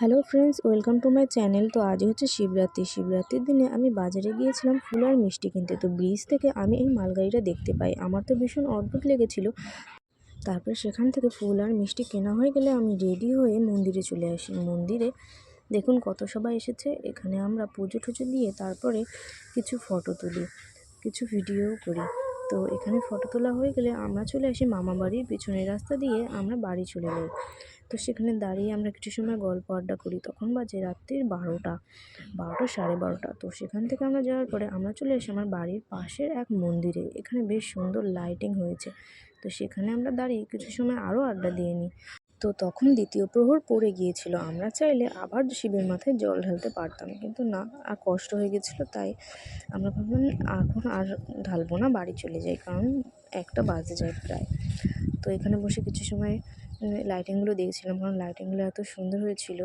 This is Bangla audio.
Hello friends welcome to my channel তো আজ হচ্ছে শিবরাত্রি। শিবরাত্রির দিনে আমি বাজারে গিয়েছিলাম ফুল আর মিষ্টি কিনতে। তো ব্রিজ থেকে আমি এই মালগাড়িটা দেখতে পাই। আমার তো ভীষণ অদ্ভুত লেগেছিল। তারপরে সেখান থেকে ফুল আর মিষ্টি কেনা হয়ে গেলে আমি রেডি হয়ে মন্দিরে চলে আসি। মন্দিরে দেখুন কত সবাই এসেছে। এখানে আমরা পুজো টুজো দিয়ে তারপরে কিছু ফটো তুলি, কিছু ভিডিও করি। তো এখানে ফটো তোলা হয়ে গেলে আমরা চলে আসি মামা বাড়ির পিছনের রাস্তা দিয়ে আমরা বাড়ি চলে যাই। তো সেখানে দাঁড়িয়ে আমরা কিছু সময় গল্প আড্ডা করি। তখন বাজে রাত্রির বারোটা বারোটা সাড়ে বারোটা। তো সেখান থেকে আমরা যাওয়ার পরে আমরা চলে এসে আমার বাড়ির পাশের এক মন্দিরে। এখানে বেশ সুন্দর লাইটিং হয়েছে। তো সেখানে আমরা দাঁড়িয়ে কিছু সময় আরও আড্ডা দিয়ে নিই। তো তখন দ্বিতীয় প্রহর পড়ে গিয়েছিল। আমরা চাইলে আবার শিবের মাথায় জল ঢালতে পারতাম, কিন্তু না, আর কষ্ট হয়ে গেছিল তাই আমরা ভাবলাম এখন আর ঢালবো না, বাড়ি চলে যাই। কারণ একটা বাজে যায় প্রায়। তো এখানে বসে কিছু সময় লাইটিংগুলো দেখছিলাম। কারণ লাইটিংগুলো এত সুন্দর হয়েছিল।